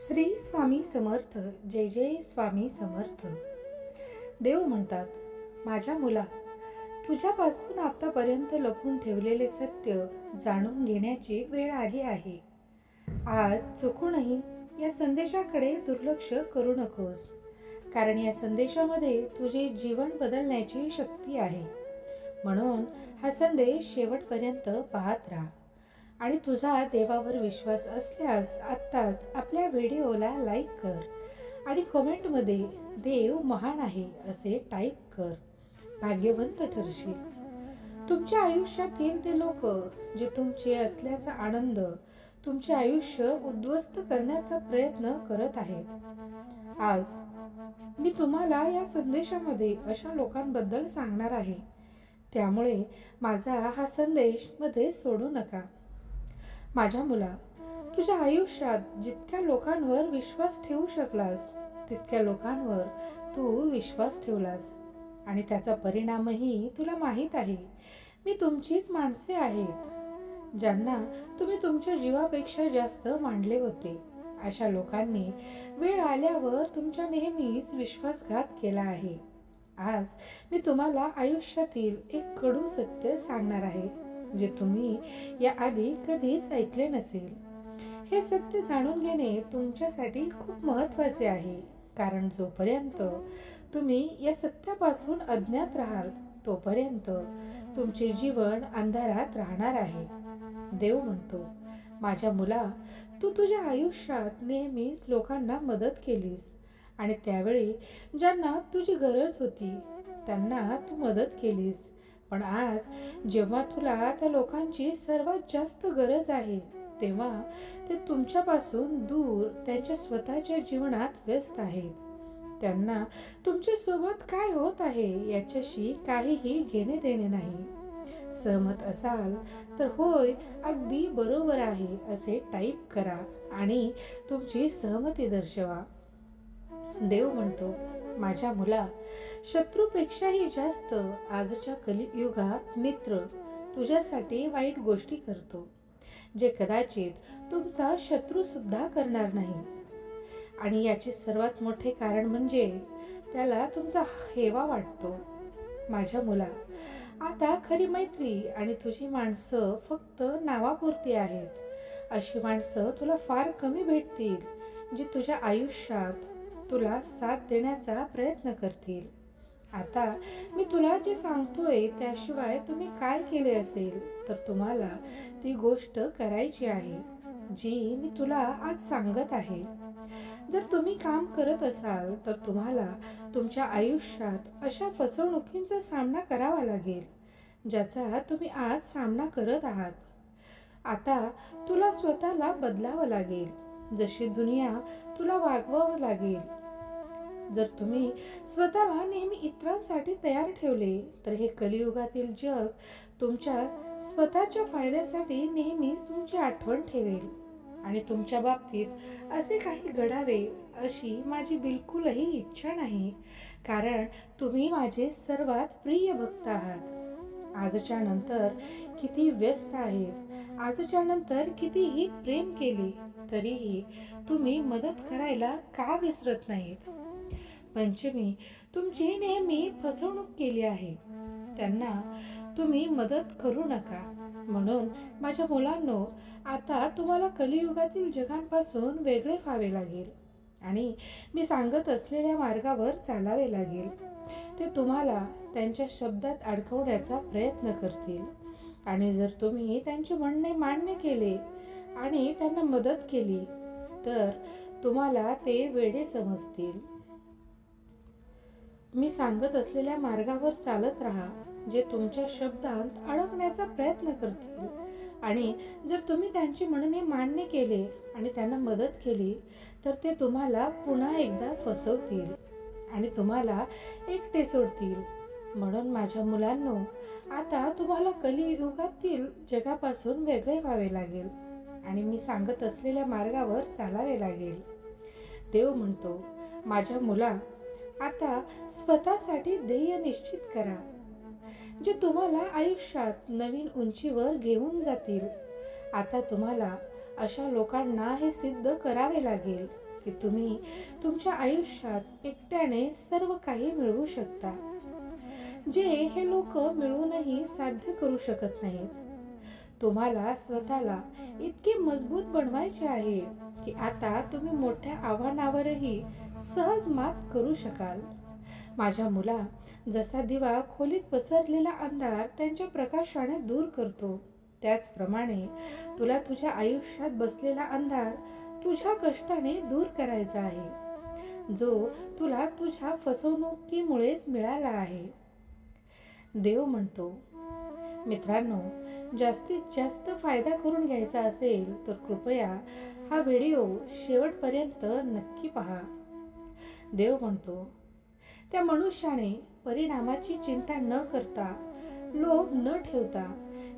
श्री स्वामी समर्थ जय जय स्वामी समर्थ. देव म्हणतात माझ्या मुला तुझ्यापासून आतापर्यंत लपून ठेवलेले सत्य जाणून घेण्याची वेळ आली आहे. आज चुकूनही या संदेशाकडे दुर्लक्ष करू नकोस कारण या संदेशामध्ये तुझे जीवन बदलण्याची शक्ती आहे. म्हणून हा संदेश शेवटपर्यंत पाहत राहा. आणि तुझा देवावर विश्वास असल्यास आत्ताच आपल्या व्हिडिओला लाईक कर आणि कमेंटमध्ये देव महान आहे असे टाईप कर. भाग्यवंत ठरशील. तुमच्या आयुष्यात येईल ते लोक जे तुमचे असल्याचा आनंद तुमचे आयुष्य उद्ध्वस्त करण्याचा प्रयत्न करत आहेत. आज मी तुम्हाला या संदेशामध्ये अशा लोकांबद्दल सांगणार आहे. त्यामुळे माझा हा संदेशमध्ये सोडू नका. माझ्या मुला तुझ्या आयुष्यात जितक्या लोकांवर विश्वास ठेवू शकलास तितक्या लोकांवर तू विश्वास ठेवलास. आणि त्याचा परिणामही तुला माहीत आहे. मी तुमचीच माणसे आहेत ज्यांना तुम्ही तुमच्या जीवापेक्षा जास्त मांडले होते. अशा लोकांनी वेळ आल्यावर तुमच्या नेहमीच विश्वासघात केला आहे. आज मी तुम्हाला आयुष्यातील एक कडू सत्य सांगणार आहे. जे तुम्ही याआधी कधीच ऐकले नसेल. हे सत्य जाणून घेणे तुमच्यासाठी खूप महत्त्वाचे आहे. कारण जोपर्यंत तुम्ही या सत्यापासून अज्ञात राहाल तोपर्यंत तुमचे जीवन अंधारात राहणार आहे. देव म्हणतो माझ्या मुला तू तुझ्या आयुष्यात नेहमीच लोकांना मदत केलीस. आणि त्यावेळी ज्यांना तुझी गरज होती त्यांना तू मदत केलीस. पण आज जेव्हा तुला त्या लोकांची सर्वात जास्त गरज आहे तेव्हा ते तुमच्यापासून दूर त्यांच्या स्वतःच्या जीवनात व्यस्त आहेत. त्यांना तुमच्यासोबत काय होत आहे याच्याशी काहीही घेणे देणे नाही. सहमत असाल तर होय अगदी बरोबर आहे असे टाईप करा आणि तुमची सहमती दर्शवा. देव म्हणतो माझ्या मुला. शत्रूपेक्षाही जास्त आजच्या कलियुगात मित्र. तुझ्यासाठी वाईट गोष्टी करतो. जे कदाचित तुमचा शत्रू सुद्धा करणार नाही. आणि याचे सर्वात मोठे कारण म्हणजे त्याला तुमचा हेवा वाटतो. माझ्या मुला आता खरी मैत्री आणि तुझी माणसं फक्त नावापुरती आहेत. अशी माणसं तुला फार कमी भेटतील जी तुझ्या आयुष्यात तुला साथ देण्याचा प्रयत्न करतील. आता मी तुला जे सांगतोय त्याशिवाय तुम्ही काय केले असेल तर तुम्हाला ती गोष्ट करायची आहे जी मी तुला आज सांगत आहे. जर तुम्ही काम करत असाल तर तुम्हाला तुमच्या आयुष्यात अशा फसवणुकींचा सामना करावा लागेल ज्याचा तुम्ही आज सामना करत आहात. आता तुला स्वतःला बदलावं लागेल जशी दुनिया तुला वागवावं लागेल जर तुम्ही स्वतःला नेहमी इतरांसाठी तयार ठेवले तर हे कलियुगातील जग तुमच्या स्वतःच्या फायद्यासाठी नेहमीच तुमची आठवण ठेवेल. आणि तुमच्या बाबतीत असे काही घडावे अशी माझी बिलकुलही इच्छा नाही. कारण तुम्ही माझे सर्वात प्रिय भक्त आहात. आजच्या नंतर किती व्यस्त आहेत आजच्या नंतर कितीही प्रेम केले तरीही तुम्ही मदत करायला का विसरत नाहीत? पंचमी तुमची नेहमी फसवणूक केली आहे. त्यांना तुम्ही मदत करू नका. म्हणून माझ्या मुलांनो आता तुम्हाला कलियुगातील जगांपासून वेगळे व्हावे लागेल आणि मी सांगत असलेल्या मार्गावर चालावे लागेल. ते तुम्हाला त्यांच्या शब्दात अडकवण्याचा प्रयत्न करतील. आणि जर तुम्ही त्यांचे म्हणणे मान्य केले आणि त्यांना मदत केली तर तुम्हाला ते वेडे समजतील. मी सांगत असलेल्या मार्गावर चालत राहा जे तुमच्या शब्दांत अडकण्याचा प्रयत्न करतील. आणि जर तुम्ही त्यांची म्हणणे मान्य केले आणि त्यांना मदत केली तर ते तुम्हाला पुन्हा एकदा फसवतील आणि तुम्हाला एकटे सोडतील. म्हणून माझ्या मुलांनो आता तुम्हाला कलियुगातील जगापासून वेगळे व्हावे लागेल आणि मी सांगत असलेल्या मार्गावर चालावे लागेल. देव म्हणतो माझ्या मुला आता स्वतःसाठी ध्येय निश्चित करा जे तुम्हाला आयुष्यात नवीन उंचीवर घेऊन जातील. आता तुम्हाला अशा लोकांना हे सिद्ध करावे लागेल की तुम्ही तुमच्या आयुष्यात एकट्याने सर्व काही मिळवू शकता जे हे लोक मिळवूनही साध्य करू शकत नाहीत. तुम्हाला स्वतःला इतके मजबूत बनवायचे आहे की आता तुम्ही मोठ्या आव्हानावरही सहज मात करू शकाल. माझ्या मुला जसा दिवा खोलीत पसरलेला अंधार त्यांच्या प्रकाशाने दूर करतो. त्याचप्रमाणे तुला तुझ्या आयुष्यात बसलेला अंधार तुझ्या कष्टाने दूर करायचा आहे. जो तुला तुझ्या फसवणुकीमुळेच मिळाला आहे. देव म्हणतो मित्रांनो जास्तीत जास्त फायदा करून घ्यायचा असेल तर कृपया हा व्हिडिओ शेवटपर्यंत नक्की पहा. देव म्हणतो त्या मनुष्याने परिणामाची चिंता न करता लोभ न ठेवता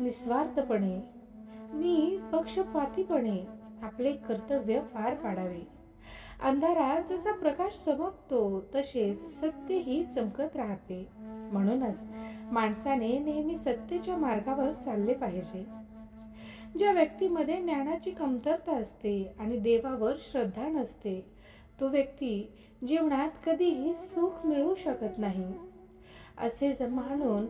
निस्वार्थपणे नि पक्षपातीपणे आपले कर्तव्य पार पाडावे. अंधारात जसा प्रकाश चमकतो तसेच सत्यही चमकत राहते. म्हणूनच माणसाने नेहमी सत्तेच्या मार्गावर चालले पाहिजे. ज्या व्यक्तीमध्ये ज्ञानाची कमतरता असते आणि देवावर श्रद्धा नसते तो व्यक्ती जीवनात कधीही सुख मिळवू शकत नाही. असे ज- म्हणून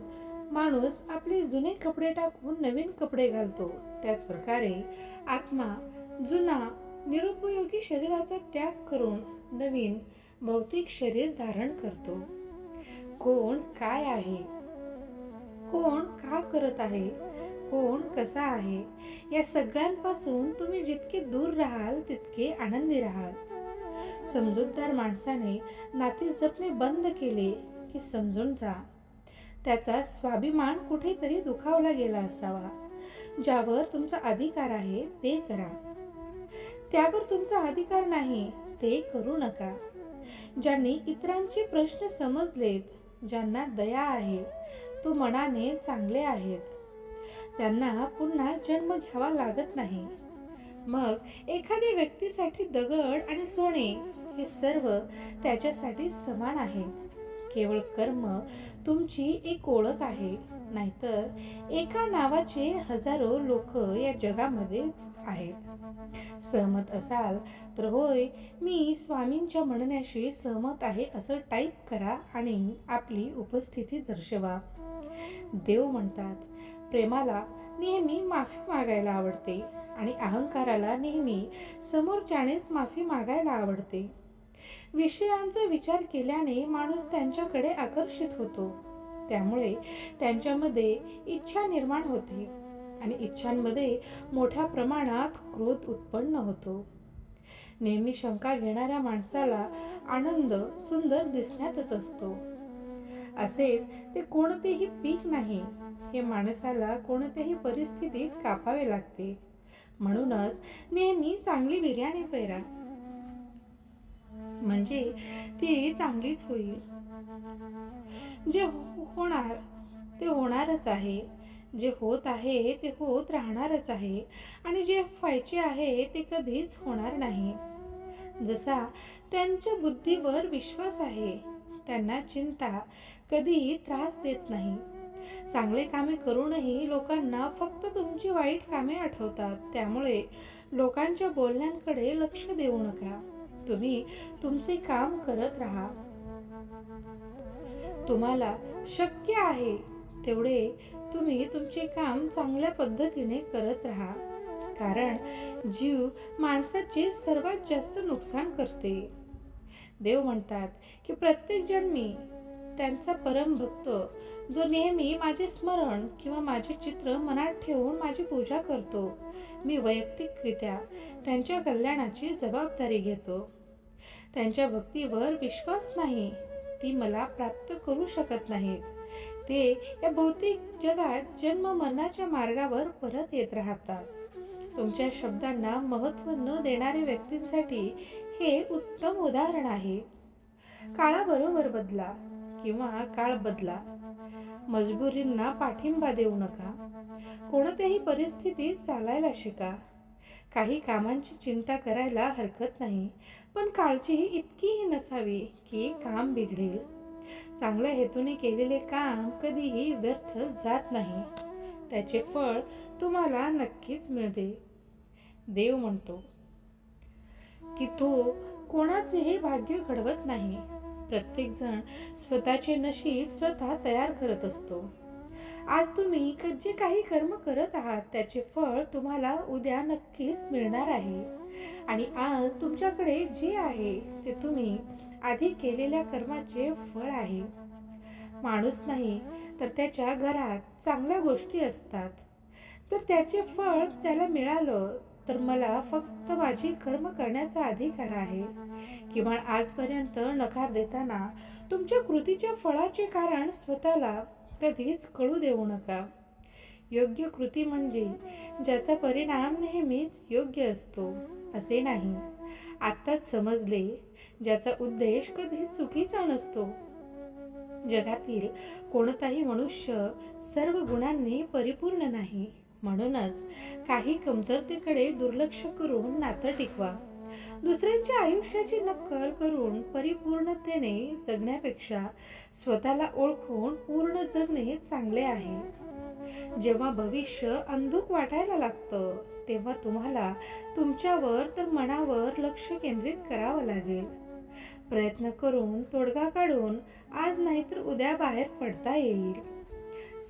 माणूस आपले जुने कपडे टाकून नवीन कपडे घालतो. त्याचप्रकारे आत्मा जुना निरुपयोगी शरीराचा त्याग करून नवीन भौतिक शरीर धारण करतो. कोण काय आहे? कोण का करत आहे? कोण कसा आहे? या सगळ्यांपासून तुम्ही जितके दूर राहाल तितके आनंदी राहाल. समजूतदार माणसाने नाते जपणे बंद केले की समजून जा. त्याचा स्वाभिमान कुठेतरी दुखावला गेला असावा. ज्यावर तुमचा अधिकार आहे ते करा. त्यावर तुमचा अधिकार नाही ते करू नका. ज्यांनी इतरांचे प्रश्न समजलेत ज्यांना दया आहे तो मनाने चांगले आहेत. त्यांना पुन्हा जन्म घ्यावा लागत नाही. मग एखाद्या व्यक्तीसाठी दगड आणि सोने हे सर्व त्याच्यासाठी समान आहेत. केवळ कर्म तुमची एक ओळख आहे नाहीतर एका नावाचे हजारो लोक या जगामध्ये आहेत. सहमत असाल तर होय मी स्वामींच्या म्हणण्याशी सहमत आहे असं टाईप करा आणि आपली उपस्थिती दर्शवा. देव म्हणतात प्रेमाला नेहमी माफी मागायला आवडते आणि अहंकाराला नेहमी समोरच्यानेच माफी मागायला आवडते. विषयांचा विचार केल्याने माणूस त्यांच्याकडे आकर्षित होतो. त्यामुळे त्यांच्यामध्ये इच्छा निर्माण होते. आणि इच्छांमध्ये मोठ्या प्रमाणात क्रोध उत्पन्न होतो. नेहमी शंका घेणाऱ्या माणसाला आनंद सुंदर दिसण्यातच असतो. असेच ते कोणतेही पीक नाही हे माणसाला कोणत्याही परिस्थितीत कापावे लागते. म्हणूनच नेहमी चांगली बिर्याणी पेरा. म्हणजे ती चांगलीच होईल. जे हो- होणार ते होणारच आहे. जे होत आहे ते होत राहणारच आहे आणि जे व्हायचे आहे ते कधीच होणार नाही. जसा त्यांच्या बुद्धीवर विश्वास आहे त्यांना चिंता कधीही त्रास देत नाही. चांगले कामे करूनही लोकांना फक्त तुमची वाईट कामे आठवतात त्यामुळे लोकांच्या बोलण्यांकडे लक्ष देऊ नका. तुम्ही तुमचे काम करत राहा. तुम्हाला शक्य आहे तेवढे तुम्ही तुमचे काम चांगल्या पद्धतीने करत राहा. कारण जीव माणसाचे सर्वात जास्त नुकसान करते. देव म्हणतात की प्रत्येक जन्मी त्यांचा परम भक्त जो नेहमी माझे स्मरण किंवा माझे चित्र मनात ठेवून माझी पूजा करतो मी वैयक्तिकरित्या त्यांच्या कल्याणाची जबाबदारी घेतो. त्यांच्या भक्तीवर विश्वास नाही ती मला प्राप्त करू शकत नाहीत. ते या भौतिक जगात जन्म मरणाच्या मार्गावर परत येत राहतात. तुमच्या शब्दांना महत्त्व न देणाऱ्या व्यक्तींसाठी हे उत्तम उदाहरण आहे. काळाबरोबर बदला किंवा काळ बदला. मजबुरींना पाठिंबा देऊ नका. कोणत्याही परिस्थितीत चालायला शिका. काही कामांची चिंता करायला हरकत नाही. पण काळजी इतकीही नसावी की काम बिघडेल. चांगल्या हेतूने केलेले काम कधीही व्यर्थ जात नाही. त्याचे फळ तुम्हाला नक्कीच मिळते. देव म्हणतो की तो कोणाचेही भाग्य घडवत नाही. प्रत्येक जण स्वतःचे नशीब स्वतः तयार करत असतो. आज तुम्ही क- जे काही कर्म करत आहात त्याचे फळ तुम्हाला उद्या नक्कीच मिळणार आहे. आणि आज तुमच्याकडे जे आहे ते तुम्ही आधी केलेल्या कर्माचे फळ आहे. माणूस नाही तर त्याच्या घरात चांगल्या गोष्टी असतात. जर त्याचे फळ त्याला मिळालं तर मला फक्त माझी कर्म करण्याचा अधिकार आहे. किमान आजपर्यंत नकार देताना तुमच्या कृतीच्या फळाचे कारण स्वतःला कधीच कळू देऊ नका. योग्य कृती म्हणजे ज्याचा परिणाम नेहमीच योग्य असतो असे नाही. आत्ताच समजले ज्याचा उद्देश कधी चुकीचा नसतो. जगातील कोणताही मनुष्य सर्व गुणांनी परिपूर्ण नाही. म्हणूनच काही कमतरतेकडे दुर्लक्ष करून नातं टिकवा. दुसऱ्यांच्या आयुष्याची नक्कल करून परिपूर्णतेने जगण्यापेक्षा स्वतःला ओळखून पूर्ण जगणे चांगले आहे. जेव्हा भविष्य अंधुक वाटायला लागतं तेव्हा तुम्हाला तुमच्यावर तर मनावर लक्ष केंद्रित करावं लागेल. प्रयत्न करून तोडगा काढून आज नाहीतर उद्या बाहेर पडता येईल.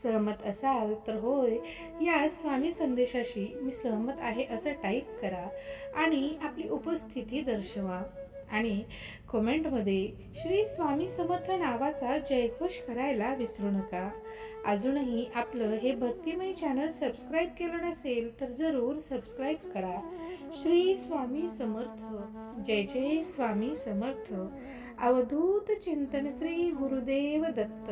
सहमत असाल तर होय या स्वामी संदेशाशी मी सहमत आहे असं टाईप करा आणि आपली उपस्थिती दर्शवा. आणि कमेंटमध्ये श्री स्वामी समर्थ नावाचा जयघोष करायला विसरू नका. अजूनही आपलं हे भक्तिमय चॅनल सबस्क्राईब केलं नसेल तर जरूर सबस्क्राईब करा. श्री स्वामी समर्थ. जय जय स्वामी समर्थ. अवधूत चिंतन श्री गुरुदेव दत्त.